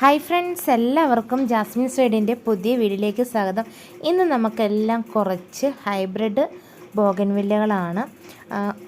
Hi friends എല്ലാവർക്കും Jasmine സൈഡിന്റെ പുതിയ വീഡിയോയിലേക്ക് സ്വാഗതം. ഇന്ന് നമുക്കെല്ലാം കുറച്ച് ഹൈബ്രിഡ് ബോഗൻവില്ലകളാണ്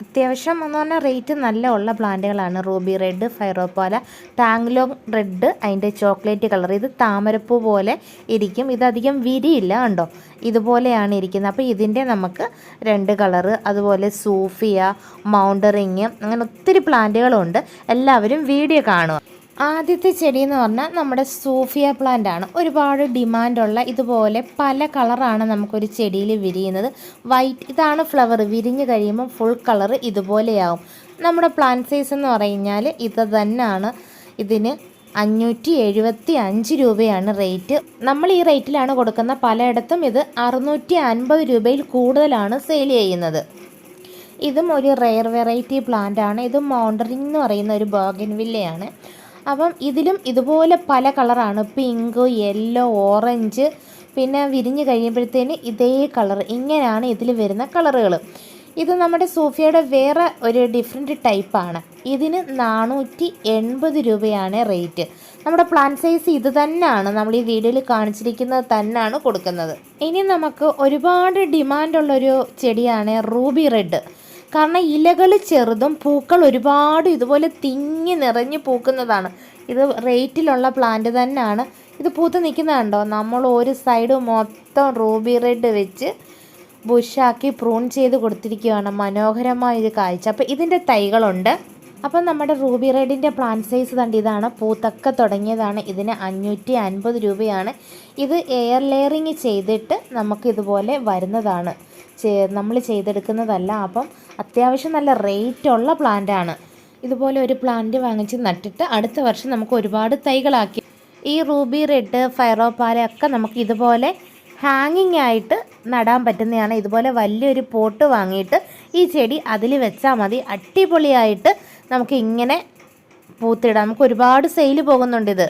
അത്യാവശ്യം എന്ന് പറഞ്ഞാൽ റേറ്റ് നല്ല ഉള്ള പ്ലാന്റുകളാണ്. റൂബി റെഡ് ഫൈറോപ്പാല ടാങ്ലോങ് റെഡ് അതിന്റെ ചോക്ലേറ്റ് കളർ ഇത് താമരപ്പൂ പോലെ ഇരിക്കും. ഇതധികം വിരിയില്ല കണ്ടോ? ഇതുപോലെയാണ് ഇരിക്കുന്നത്. അപ്പോൾ ഇതിന്റെ നമുക്ക് രണ്ട് കളറ്. അതുപോലെ സൂഫിയ മൗണ്ടറിങ് അങ്ങനെ ഒത്തിരി പ്ലാന്റുകളുണ്ട്. എല്ലാവരും വീഡിയോ കാണുക. ആദ്യത്തെ ചെടി എന്ന് പറഞ്ഞാൽ നമ്മുടെ സൂഫിയ പ്ലാന്റ് ആണ്. ഒരുപാട് ഡിമാൻഡുള്ള ഇതുപോലെ പല കളറാണ് നമുക്കൊരു ചെടിയിൽ വിരിയുന്നത്. വൈറ്റ് ഇതാണ് ഫ്ലവർ വിരിഞ്ഞ് കഴിയുമ്പോൾ ഫുൾ കളർ ഇതുപോലെയാവും. നമ്മുടെ പ്ലാന്റ് സൈസ് എന്ന് പറഞ്ഞാൽ ഇത് തന്നെയാണ്. ഇതിന് അഞ്ഞൂറ്റി എഴുപത്തി അഞ്ച് രൂപയാണ് റേറ്റ് നമ്മൾ ഈ റേറ്റിലാണ് കൊടുക്കുന്ന. പലയിടത്തും ഇത് അറുന്നൂറ്റി അൻപത് രൂപയിൽ കൂടുതലാണ് സെയിൽ ചെയ്യുന്നത്. ഇതും ഒരു റെയർ വെറൈറ്റി പ്ലാന്റ് ആണ്. ഇത് മൗണ്ടറിങ് എന്ന് പറയുന്ന ഒരു ബോഗൻവില്ലയാണ് അപ്പം ഇതിലും ഇതുപോലെ പല കളറാണ്. Pink yellow orange. പിന്നെ വിരിഞ്ഞ് കഴിയുമ്പോഴത്തേന് ഇതേ കളർ ഇങ്ങനെയാണ് ഇതിൽ വരുന്ന കളറുകൾ ഇത് നമ്മുടെ സൂഫിയയുടെ വേറെ ഒരു ഡിഫറെന്റ് ടൈപ്പാണ് ഇതിന് നാനൂറ്റി എൺപത് രൂപയാണ് റേറ്റ് നമ്മുടെ പ്ലാൻ സൈസ് ഇത് തന്നെയാണ്. നമ്മൾ ഈ വീഡിയോയിൽ കാണിച്ചിരിക്കുന്നത് തന്നെയാണ് കൊടുക്കുന്നത്. ഇനി നമുക്ക് ഒരുപാട് ഡിമാൻഡുള്ളൊരു ചെടിയാണ് റൂബി റെഡ് കാരണം ഇലകൾ ചെറുതും പൂക്കൾ ഒരുപാട് ഇതുപോലെ തിങ്ങി നിറഞ്ഞ് പൂക്കുന്നതാണ്. ഇത് റേറ്റിലുള്ള പ്ലാന്റ് തന്നെയാണ്. ഇത് പൂത്ത് നിൽക്കുന്നതുണ്ടോ നമ്മൾ ഒരു സൈഡ് മൊത്തം റൂബി റെഡ് വെച്ച് ബുഷാക്കി പ്രൂൺ ചെയ്ത് കൊടുത്തിരിക്കുകയാണ്. മനോഹരമായ ഒരു കാഴ്ച. അപ്പോൾ ഇതിന്റെ തൈകളുണ്ട്. അപ്പം നമ്മുടെ റൂബി റെഡിന്റെ പ്ലാന്റ് സൈസ് കണ്ട് ഇതാണ്. പൂത്തൊക്കെ തുടങ്ങിയതാണ്. ഇതിന് അഞ്ഞൂറ്റി അൻപത് രൂപയാണ്. ഇത് എയർ ലെയറിങ് ചെയ്തിട്ട് നമുക്കിതുപോലെ വരുന്നതാണ്. നമ്മൾ ചെയ്തെടുക്കുന്നതല്ല. അപ്പം അത്യാവശ്യം നല്ല റേറ്റ് ഉള്ള പ്ലാന്റാണ് ഇതുപോലെ ഒരു പ്ലാന്റ് വാങ്ങിച്ച് നട്ടിട്ട് അടുത്ത വർഷം നമുക്ക് ഒരുപാട് തൈകളാക്കി. ഈ റൂബി റെഡ് ഫൈറോപ്പാല ഒക്കെ നമുക്ക് ഇതുപോലെ ഹാങ്ങിങ് ആയിട്ട് നടാൻ പറ്റുന്നതാണ്. ഇതുപോലെ വലിയൊരു പോട്ട് വാങ്ങിയിട്ട് ഈ ചെടി അതിൽ വെച്ചാൽ മതി. അടിപൊളിയായിട്ട് നമുക്ക് ഇങ്ങനെ പൂത്തിടാം. നമുക്ക് ഒരുപാട് സെയിൽ പോകുന്നുണ്ട് ഇത്.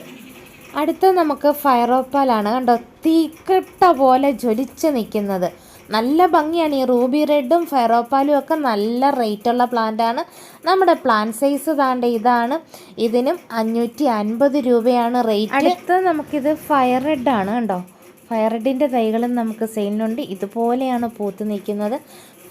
അടുത്ത നമുക്ക് ഫയറോപ്പാലാണ് കണ്ടോ? തീക്കട്ട പോലെ ജ്വലിച്ച് നിൽക്കുന്നത്. നല്ല ഭംഗിയാണ്. ഈ റൂബി റെഡും ഫെറോപ്പാലും ഒക്കെ നല്ല റേറ്റുള്ള പ്ലാന്റാണ് നമ്മുടെ പ്ലാന്റ് സൈസ് താണ്ട ഇതാണ്. ഇതിനും അഞ്ഞൂറ്റി അൻപത് രൂപയാണ് റേറ്റ് അടുത്ത് നമുക്കിത് ഫയർ റെഡ് ആണ് കണ്ടോ? ഫയർ റെഡിന്റെ തൈകളും നമുക്ക് സെയിലിനുണ്ട് ഇതുപോലെയാണ് പൂത്ത് നിൽക്കുന്നത്.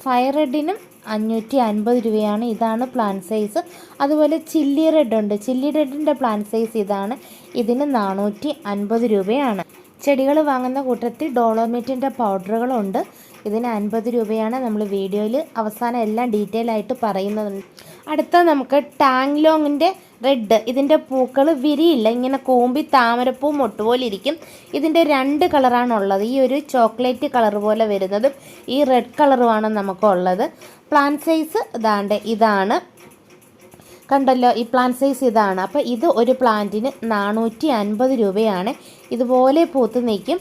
ഫയർ റെഡിനും അഞ്ഞൂറ്റി അൻപത് രൂപയാണ് ഇതാണ് പ്ലാന്റ് സൈസ് അതുപോലെ ചില്ലി റെഡ് ഉണ്ട്. ചില്ലി റെഡിന്റെ പ്ലാന്റ് സൈസ് ഇതാണ്. ഇതിന് നാനൂറ്റി അൻപത് രൂപയാണ്. ചെടികൾ വാങ്ങുന്ന കൂട്ടത്തിൽ ഡോളോമീറ്റിന്റെ പൗഡറുകളുണ്ട് ഇതിന് അൻപത് രൂപയാണ് നമ്മൾ വീഡിയോയിൽ അവസാനം എല്ലാം ഡീറ്റെയിൽ ആയിട്ട് പറയുന്നത്. അടുത്ത നമുക്ക് ടാങ്ലോങ്ങിന്റെ റെഡ് ഇതിന്റെ പൂക്കൾ വിരിയില്ല. ഇങ്ങനെ കൂമ്പി താമരപ്പൂ മൊട്ടുപോലെ ഇരിക്കും. ഇതിന്റെ രണ്ട് കളറാണുള്ളത് ഈ ഒരു ചോക്ലേറ്റ് കളർ പോലെ വരുന്നതും ഈ റെഡ് കളറുമാണ് നമുക്കുള്ളത് പ്ലാന്റ് സൈസ് ഇതാണ്ട് ഇതാണ്. കണ്ടല്ലോ ഈ പ്ലാന്റ് സൈസ് ഇതാണ്. അപ്പോൾ ഇത് ഒരു പ്ലാന്റിന് നാനൂറ്റി അൻപത് രൂപയാണ്. ഇതുപോലെ പൂത്ത് നിൽക്കും.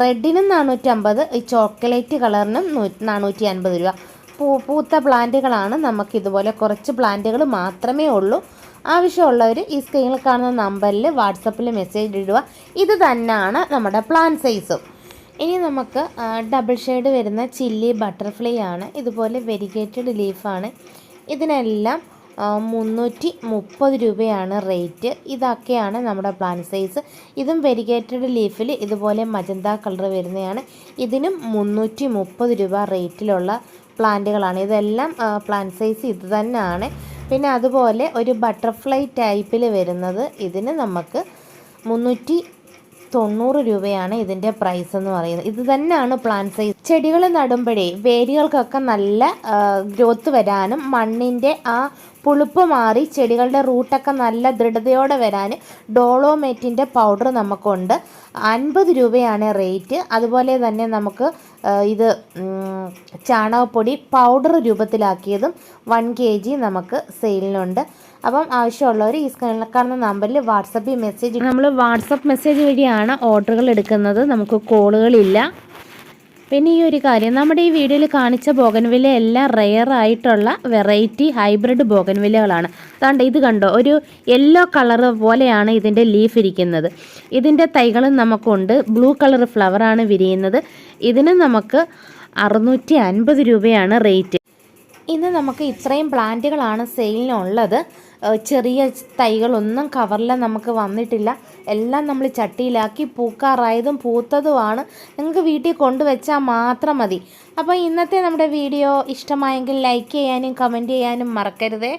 റെഡിനും നാനൂറ്റമ്പത് ഈ ചോക്ലേറ്റ് കളറിനും നൂ- നാനൂറ്റി അൻപത് രൂപ. പൂ പൂത്ത പ്ലാന്റുകളാണ് നമുക്ക് ഇതുപോലെ കുറച്ച് പ്ലാന്റുകൾ മാത്രമേ ഉള്ളൂ. ആവശ്യമുള്ളവർ ഈ സ്ക്രീനിൽ കാണുന്ന നമ്പറിൽ വാട്സപ്പിൽ മെസ്സേജ് ഇടുക. ഇത് തന്നെയാണ് നമ്മുടെ പ്ലാൻ സൈസും ഇനി നമുക്ക് ഡബിൾ ഷെയ്ഡ് വരുന്ന ചില്ലി ബട്ടർഫ്ലൈ ആണ്. ഇതുപോലെ വെരിഗേറ്റഡ് ലീഫാണ് ഇതിനെല്ലാം മുന്നൂറ്റി മുപ്പത് രൂപയാണ് റേറ്റ്. ഇതൊക്കെയാണ് നമ്മുടെ പ്ലാന്റ് സൈസ് ഇതും വെരിഗേറ്റഡ് ലീഫിൽ ഇതുപോലെ മജന്ത കളർ വരുന്നതാണ്. ഇതിനും മുന്നൂറ്റി മുപ്പത് രൂപ റേറ്റിലുള്ള പ്ലാന്റുകളാണ് ഇതെല്ലാം പ്ലാന്റ് സൈസ് ഇത് തന്നെയാണ്. പിന്നെ അതുപോലെ ഒരു ബട്ടർഫ്ലൈ ടൈപ്പിൽ വരുന്നത് ഇതിന് നമുക്ക് മുന്നൂറ്റി തൊണ്ണൂറ് രൂപയാണ് ഇതിന്റെ പ്രൈസ് എന്ന് പറയുന്നത്. ഇത് തന്നെയാണ് പ്ലാൻ സൈസ് ചെടികൾ നടുമ്പോഴേ വേരുകൾക്കൊക്കെ നല്ല ഗ്രോത്ത് വരാനും മണ്ണിന്റെ ആ പുളിപ്പ് മാറി ചെടികളുടെ റൂട്ടൊക്കെ നല്ല ദൃഢതയോടെ വരാൻ ഡോളോമേറ്റിന്റെ പൗഡർ നമുക്കുണ്ട്. അൻപത് രൂപയാണ് റേറ്റ്. അതുപോലെ തന്നെ നമുക്ക് ഇത് ചാണകപ്പൊടി പൗഡർ രൂപത്തിലാക്കിയതും വൺ കെ ജി നമുക്ക് സെയിലിനുണ്ട്. അപ്പം ആവശ്യമുള്ളവർ ഈ സ്ക്രീനിൽ കാണുന്ന നമ്പറിൽ വാട്സപ്പിൽ മെസ്സേജ് നമ്മൾ വാട്സപ്പ് മെസ്സേജ് വഴിയാണ് ഓർഡറുകൾ എടുക്കുന്നത്. നമുക്ക് കോളുകളില്ല. പിന്നെ ഈ ഒരു കാര്യം നമ്മുടെ ഈ വീഡിയോയിൽ കാണിച്ച ബോഗൻവില്ല എല്ലാം റെയർ ആയിട്ടുള്ള വെറൈറ്റി ഹൈബ്രിഡ് ബോഗൻവില്ലകളാണ്. അതുകൊണ്ട് ഇത് കണ്ടോ? ഒരു യെല്ലോ കളർ പോലെയാണ് ഇതിന്റെ ലീഫ് ഇരിക്കുന്നത്. ഇതിന്റെ തൈകളും നമുക്കുണ്ട്. ബ്ലൂ കളർ ഫ്ലവറാണ് വിരിയുന്നത്. ഇതിന് നമുക്ക് അറുന്നൂറ്റി അൻപത് രൂപയാണ് റേറ്റ് ഇന്ന് നമുക്ക് ഇത്രയും പ്ലാന്റുകളാണ് സെയിലിനുള്ളത് ചെറിയ തൈകളൊന്നും കവറിൽ നമുക്ക് വന്നിട്ടില്ല. എല്ലാം നമ്മൾ ചട്ടിയിലാക്കി പൂക്കാറായതും പൂത്തതുമാണ്. നിങ്ങൾക്ക് വീട്ടിൽ കൊണ്ടുവച്ചാൽ മാത്രം മതി. അപ്പോൾ ഇന്നത്തെ നമ്മുടെ വീഡിയോ ഇഷ്ടമായെങ്കിൽ ലൈക്ക് ചെയ്യാനും കമന്റ് ചെയ്യാനും മറക്കരുതേ.